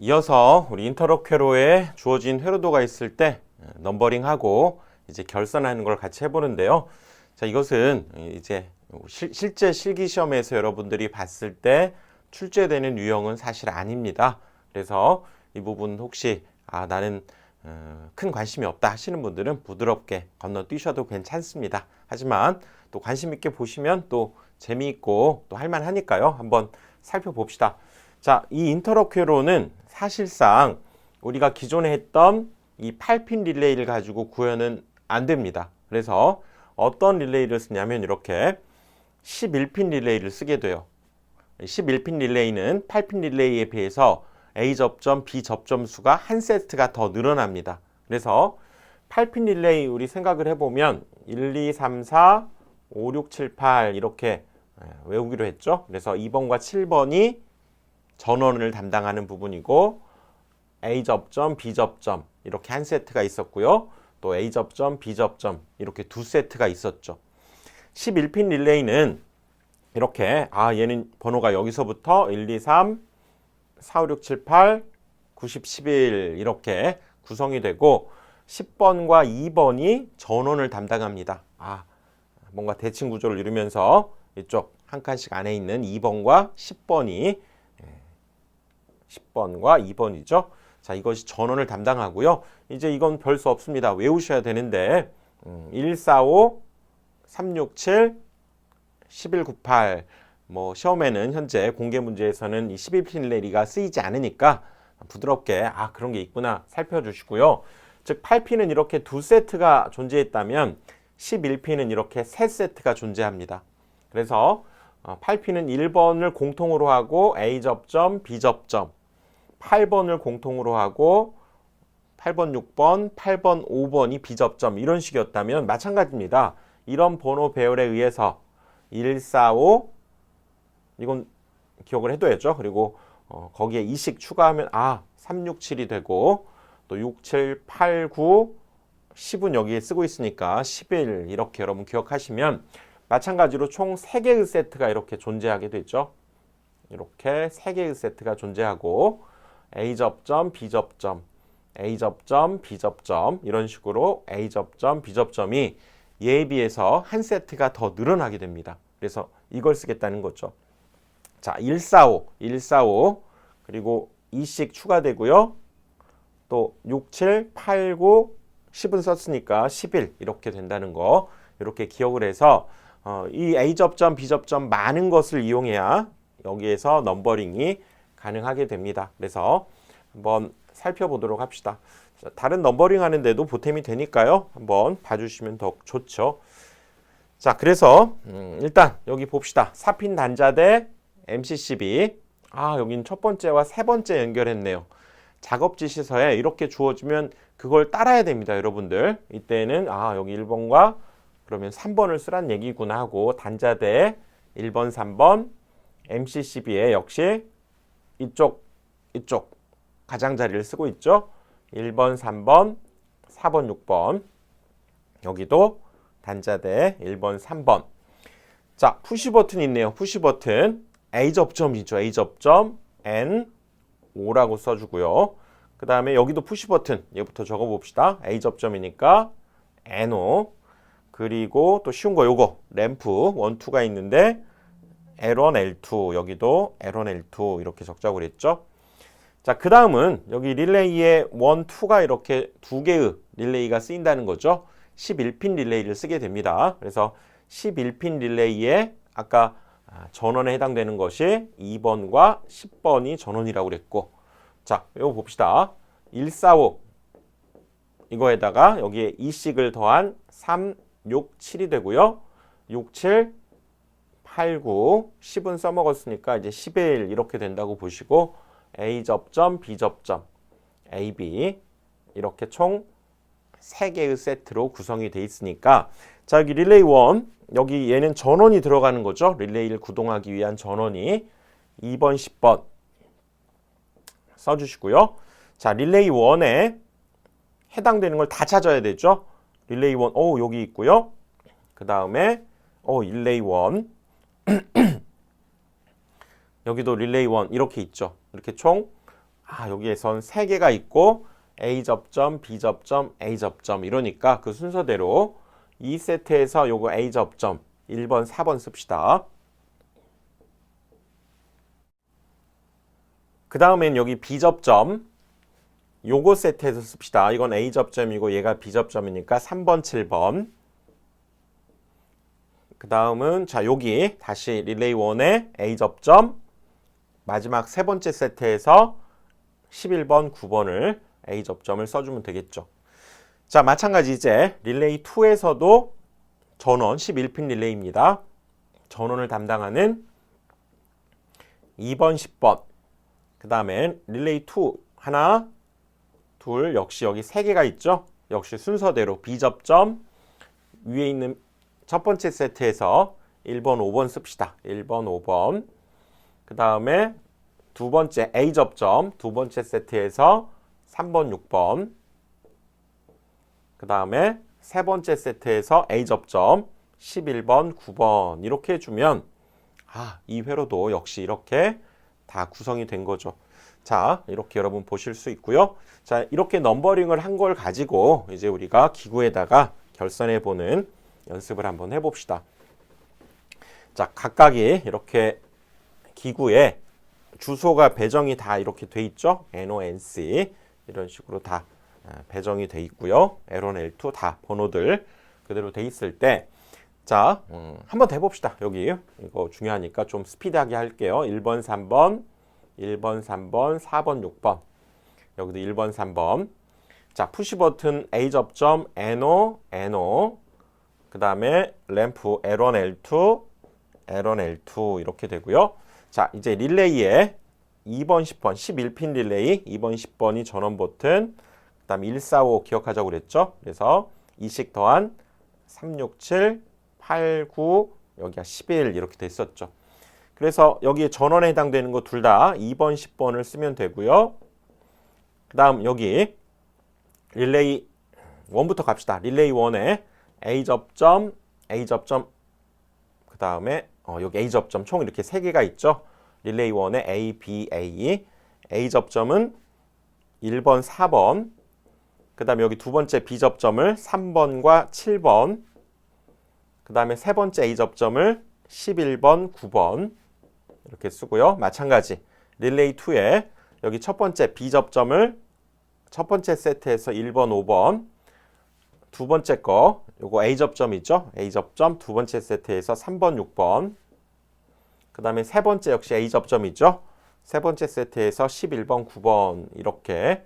이어서 우리 인터럭 회로에 주어진 회로도가 있을 때 넘버링하고 이제 결선하는 걸 같이 해보는데요. 자, 이것은 이제 실, 실제 실기 시험에서 여러분들이 봤을 때 출제되는 유형은 사실 아닙니다. 그래서 이 부분 혹시 아 나는 어, 큰 관심이 없다 하시는 분들은 부드럽게 건너뛰셔도 괜찮습니다. 하지만 또 관심 있게 보시면 또 재미있고 또 할만하니까요. 한번 살펴봅시다. 자, 이 인터럭 회로는 사실상 우리가 기존에 했던 이 8핀 릴레이를 가지고 구현은 안 됩니다. 그래서 어떤 릴레이를 쓰냐면 이렇게 11핀 릴레이를 쓰게 돼요. 11핀 릴레이는 8핀 릴레이에 비해서 A 접점, B 접점 수가 한 세트가 더 늘어납니다. 그래서 8핀 릴레이 우리 생각을 해보면 1, 2, 3, 4, 5, 6, 7, 8 이렇게 외우기로 했죠. 그래서 2번과 7번이 전원을 담당하는 부분이고 A 접점, B 접점 이렇게 한 세트가 있었고요. 또 A 접점, B 접점 이렇게 두 세트가 있었죠. 11핀 릴레이는 이렇게 아 얘는 번호가 여기서부터 1, 2, 3, 4, 5, 6, 7, 8, 90, 11 이렇게 구성이 되고 10번과 2번이 전원을 담당합니다. 아 뭔가 대칭 구조를 이루면서 이쪽 한 칸씩 안에 있는 2번과 10번이 10번과 2번이죠. 자, 이것이 전원을 담당하고요. 이제 이건 별 수 없습니다. 외우셔야 되는데 음, 145, 367, 1198. 뭐 시험에는 현재 공개 문제에서는 이 11핀 레리가 쓰이지 않으니까 부드럽게 아 그런 게 있구나 살펴주시고요. 즉 8핀은 이렇게 두 세트가 존재했다면 11핀은 이렇게 세 세트가 존재합니다. 그래서 8핀은 1번을 공통으로 하고 A 접점, B 접점, 8번을 공통으로 하고 8번, 6번, 8번, 5번이 비접점 이런 식이었다면 마찬가지입니다. 이런 번호 배열에 의해서 1, 4, 5 이건 기억을 해둬야죠. 그리고 어, 거기에 2식 추가하면 아 3, 6, 7이 되고 또 6, 7, 8, 9, 10은 여기에 쓰고 있으니까 11 이렇게 여러분 기억하시면 마찬가지로 총 3개의 세트가 이렇게 존재하게 되죠. 이렇게 3개의 세트가 존재하고 A 접점, B 접점, A 접점, B 접점 이런 식으로 A 접점, B 접점이 예에 비해서 한 세트가 더 늘어나게 됩니다. 그래서 이걸 쓰겠다는 거죠. 자, 145, 145 그리고 2씩 추가되고요. 또 6, 7, 8, 9, 10은 썼으니까 11 이렇게 된다는 거 이렇게 기억을 해서 어, 이 A 접점, B 접점 많은 것을 이용해야 여기에서 넘버링이 가능하게 됩니다. 그래서 한번 살펴보도록 합시다. 자, 다른 넘버링 하는데도 보탬이 되니까요. 한번 봐주시면 더 좋죠. 자, 그래서 음, 일단 여기 봅시다. 사핀 단자대 MCCB. 아, 여긴 첫 번째와 세 번째 연결했네요. 작업 지시서에 이렇게 주어지면 그걸 따라야 됩니다, 여러분들. 이때는 아, 여기 1번과 그러면 3번을 쓰란 얘기구나 하고 단자대 1번, 3번 MCCB에 역시 이쪽 이쪽 가장자리를 쓰고 있죠. 1번, 3번, 4번, 6번. 여기도 단자대 1번, 3번. 자, 푸시 버튼 있네요. 푸시 버튼. A 접점이죠. A 접점 N 5라고 써주고요. 그 다음에 여기도 푸시 버튼. 얘부터 적어봅시다. A 접점이니까 N5. 그리고 또 쉬운 거 요거 램프 1, 2가 있는데 L1, L2 여기도 L1, L2 이렇게 적자고 그랬죠. 자, 그 다음은 여기 릴레이에 1, 2가 이렇게 두 개의 릴레이가 쓰인다는 거죠. 11핀 릴레이를 쓰게 됩니다. 그래서 11핀 릴레이에 아까 전원에 해당되는 것이 2번과 10번이 전원이라고 그랬고 자, 이거 봅시다. 145 이거에다가 여기에 2씩을 더한 3, 6, 7이 되고요. 6, 7, 8, 9, 10은 써먹었으니까 이제 11 이렇게 된다고 보시고 A 접점, B 접점, AB 이렇게 총 3개의 세트로 구성이 돼 있으니까 자 여기 릴레이 1 여기 얘는 전원이 들어가는 거죠. 릴레이를 구동하기 위한 전원이 2번, 10번 써주시고요. 자 릴레이 1에 해당되는 걸 다 찾아야 되죠. 릴레이 1, 오 여기 있고요. 그 다음에 오 릴레이 1 여기도 릴레이 1 이렇게 있죠. 이렇게 총 아, 여기에선 세 개가 있고 A 접점, B 접점, A 접점 이러니까 그 순서대로 이 세트에서 요거 A 접점 1번, 4번 씁시다. 그 다음엔 여기 B 접점 요거 세트에서 씁시다. 이건 A 접점이고 얘가 B 접점이니까 3번, 7번. 그 다음은 자 여기 다시 릴레이 1의 A 접점 마지막 세 번째 세트에서 11번, 9번을 A 접점을 써주면 되겠죠. 자 마찬가지 이제 릴레이 2에서도 전원 11핀 릴레이입니다. 전원을 담당하는 2번, 10번 그 다음에 릴레이 2 하나 둘 역시 여기 세 개가 있죠. 역시 순서대로 B 접점 위에 있는 첫 번째 세트에서 1번, 5번 씁시다. 1번, 5번. 그 다음에 두 번째 A 접점 두 번째 세트에서 3번, 6번. 그 다음에 세 번째 세트에서 A 접점 11번, 9번 이렇게 해주면 아, 이 회로도 역시 이렇게 다 구성이 된 거죠. 자, 이렇게 여러분 보실 수 있고요. 자, 이렇게 넘버링을 한 걸 가지고 이제 우리가 기구에다가 결선해 보는 연습을 한번 해봅시다. 자, 각각이 이렇게 기구에 주소가 배정이 다 이렇게 돼 있죠. NONC 이런 식으로 다 아, 배정이 돼 있고요. L1, L2 다 번호들 그대로 돼 있을 때 자, 음, 한번 해봅시다. 여기 이거 중요하니까 좀 스피드하게 할게요. 1번, 3번, 1번, 3번, 4번, 6번. 여기도 1번, 3번. 자, 푸시 버튼 A 접점 NO, NO. 그 다음에 램프 L1, L2, L1, L2 이렇게 되고요. 자, 이제 릴레이에 2번, 10번, 11핀 릴레이, 2번, 10번이 전원 버튼, 그 다음에 145 기억하자고 그랬죠. 그래서 2씩 더한 367, 8, 9, 여기가 11 이렇게 됐었죠. 그래서 여기에 전원에 해당되는 거 둘 다 2번, 10번을 쓰면 되고요. 그 다음 여기 릴레이 1부터 갑시다. 릴레이 1에 A 접점, A 접점, 그 다음에 어, 여기 A 접점 총 이렇게 세 개가 있죠. 릴레이 1에 A, B, A. A 접점은 1번, 4번. 그 다음에 여기 두 번째 B 접점을 3번과 7번. 그 다음에 세 번째 A 접점을 11번, 9번. 이렇게 쓰고요. 마찬가지 릴레이 2에 여기 첫 번째 B 접점을 첫 번째 세트에서 1번, 5번. 두 번째 거 요거 A 접점이죠. A 접점 두 번째 세트에서 3번, 6번. 그 다음에 세 번째 역시 A 접점이죠. 세 번째 세트에서 11번, 9번 이렇게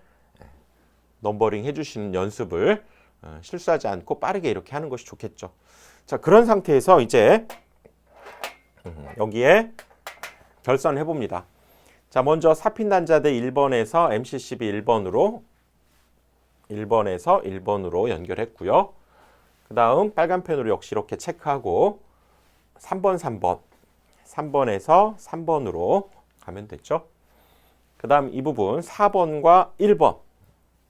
넘버링 해주시는 연습을 어, 실수하지 않고 빠르게 이렇게 하는 것이 좋겠죠. 자 그런 상태에서 이제 음, 여기에 결선을 해봅니다. 자 먼저 사핀 단자대 1번에서 MCCB 1번으로 1번에서 1번으로 연결했고요. 그 다음 빨간 펜으로 역시 이렇게 체크하고 3번, 3번, 3번에서 3번으로 가면 됐죠. 그 다음 이 부분 4번과 1번,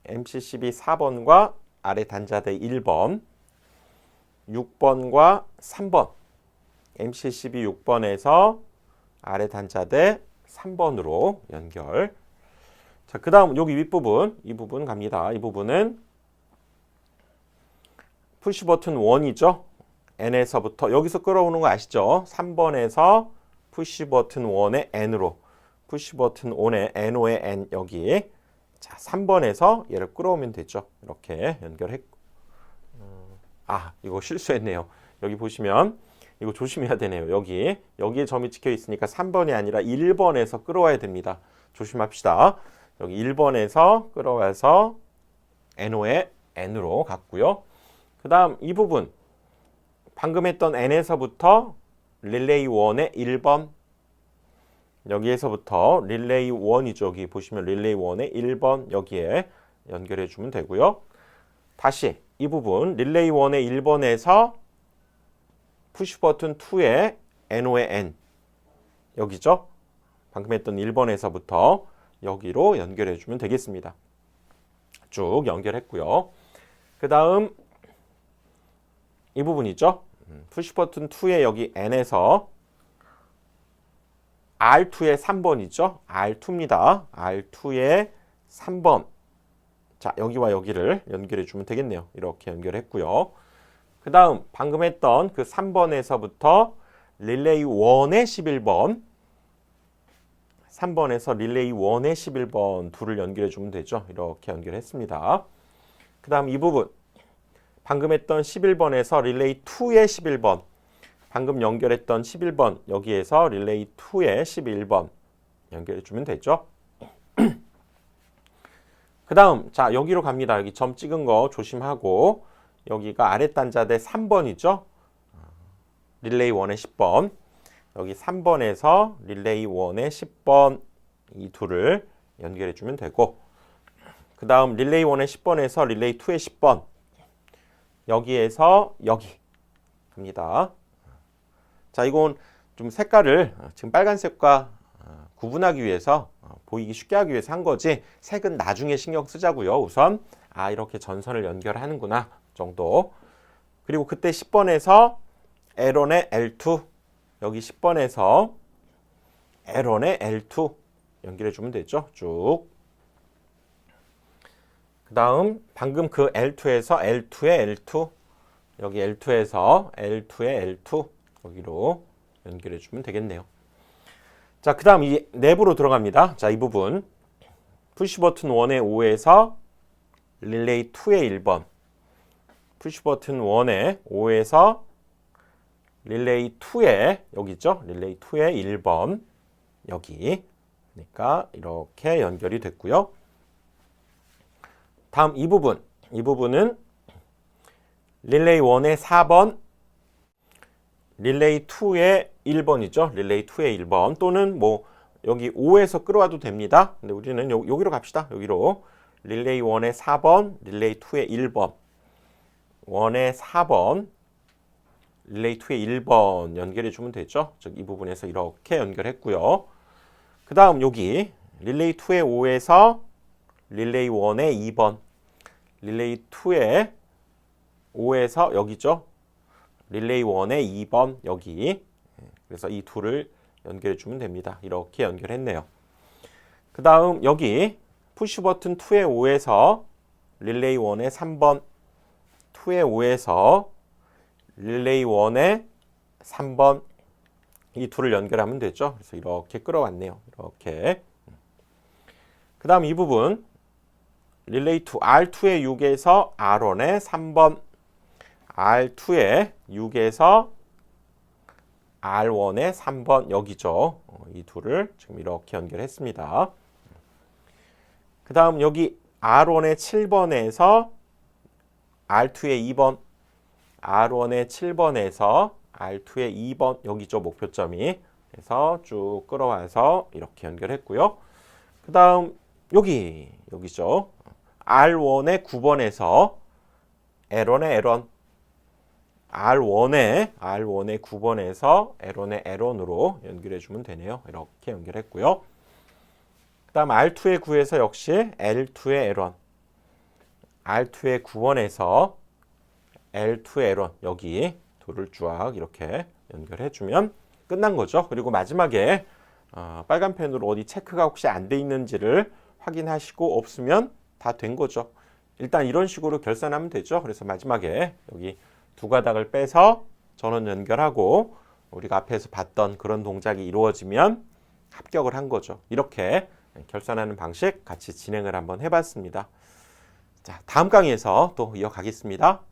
MCCB 4번과 아래 단자대 1번, 6번과 3번, MCCB 6번에서 아래 단자대 3번으로 연결. 자, 그 다음 여기 윗부분, 이 부분 갑니다. 이 부분은 푸시 버튼 1이죠. N에서부터 여기서 끌어오는 거 아시죠? 3번에서 푸시 버튼 1의 N으로 푸시 버튼 1의 NO의 N 여기 자 3번에서 얘를 끌어오면 되죠. 이렇게 연결했고 아 이거 실수했네요. 여기 보시면 이거 조심해야 되네요. 여기 여기에 점이 찍혀 있으니까 3번이 아니라 1번에서 끌어와야 됩니다. 조심합시다. 여기 1번에서 끌어와서 NO의 N으로 갔고요. 그 다음 이 부분 방금 했던 N에서부터 릴레이 1의 1번 여기에서부터 릴레이 1이죠. 여기 보시면 릴레이 1의 1번 여기에 연결해 주면 되고요. 다시 이 부분 릴레이 1의 1번에서 푸시 버튼 2의 NO의 N 여기죠. 방금 했던 1번에서부터 여기로 연결해 주면 되겠습니다. 쭉 연결했고요. 그 다음 이 부분이죠. 푸시 버튼 2의 여기 N에서 R2의 3번이죠. R2입니다. R2의 3번. 자, 여기와 여기를 연결해 주면 되겠네요. 이렇게 연결했고요. 그 다음 방금 했던 그 3번에서부터 릴레이 1의 11번 3번에서 릴레이 1의 11번 둘을 연결해 주면 되죠. 이렇게 연결했습니다. 그 다음 이 부분 방금 했던 11번에서 릴레이 2의 11번 방금 연결했던 11번 여기에서 릴레이 2의 11번 연결해 주면 되죠. 그 다음 자 여기로 갑니다. 여기 점 찍은 거 조심하고 여기가 아래 단자대 3번이죠. 릴레이 1의 10번 여기 3번에서 릴레이 1의 10번 이 둘을 연결해 주면 되고 그 다음 릴레이 1의 10번에서 릴레이 2의 10번 여기에서 여기 갑니다. 자 이건 좀 색깔을 지금 빨간색과 어, 구분하기 위해서 어, 보이기 쉽게 하기 위해서 한 거지 색은 나중에 신경 쓰자고요. 우선 아 이렇게 전선을 연결하는구나 정도 그리고 그때 10번에서 L1의 L2 여기 10번에서 L1의 L2 연결해 주면 되죠. 쭉. 그 다음 방금 그 L2에서 L2의 L2 여기 L2에서 L2의 L2 여기로 연결해 주면 되겠네요. 자, 그 다음 이 내부로 들어갑니다. 자, 이 부분 푸시 버튼 1의 5에서 릴레이 2의 1번 푸시 버튼 1의 5에서 릴레이 2의 여기 있죠? 릴레이 2의 1번 여기 그러니까 이렇게 연결이 됐고요. 다음 이 부분 이 부분은 릴레이 1의 4번 릴레이 2의 1번이죠. 릴레이 2의 1번 또는 뭐 여기 5에서 끌어와도 됩니다. 근데 우리는 요, 여기로 갑시다. 여기로 릴레이 1의 4번, 릴레이 2의 1번 1의 4번 릴레이 2의 1번 연결해 주면 되죠. 즉 이 부분에서 이렇게 연결했고요. 그 다음 여기 릴레이 2의 5에서 릴레이 1의 2번 릴레이 2의 5에서 여기죠. 릴레이 1의 2번 여기 그래서 이 둘을 연결해 주면 됩니다. 이렇게 연결했네요. 그 다음 여기 푸시 버튼 2의 5에서 릴레이 1의 3번 2의 5에서 릴레이 1의 3번 이 둘을 연결하면 되죠. 그래서 이렇게 끌어왔네요. 이렇게. 그 다음 이 부분 릴레이 2 R2의 6에서 R1의 3번 R2의 6에서 R1의 3번 여기죠. 어, 이 둘을 지금 이렇게 연결했습니다. 그 다음 여기 R1의 7번에서 R2의 2번 R1의 7번에서 R2의 2번 여기죠 목표점이 그래서 쭉 끌어와서 이렇게 연결했고요. 그 다음 여기 여기죠. R1의 9번에서 L1의 L1 R1의 R1의 9번에서 L1의 L1으로 연결해 주면 되네요. 이렇게 연결했고요. 그 다음 R2의 9에서 역시 L2의 L1 R2의 9번에서 L2의 L1 여기 둘을 쫙 이렇게 연결해 주면 끝난 거죠. 그리고 마지막에 어, 빨간 펜으로 어디 체크가 혹시 안 돼 있는지를 확인하시고 없으면 다 된 거죠. 일단 이런 식으로 결산하면 되죠. 그래서 마지막에 여기 두 가닥을 빼서 전원 연결하고 우리가 앞에서 봤던 그런 동작이 이루어지면 합격을 한 거죠. 이렇게 결산하는 방식 같이 진행을 한번 해봤습니다. 자, 다음 강의에서 또 이어가겠습니다.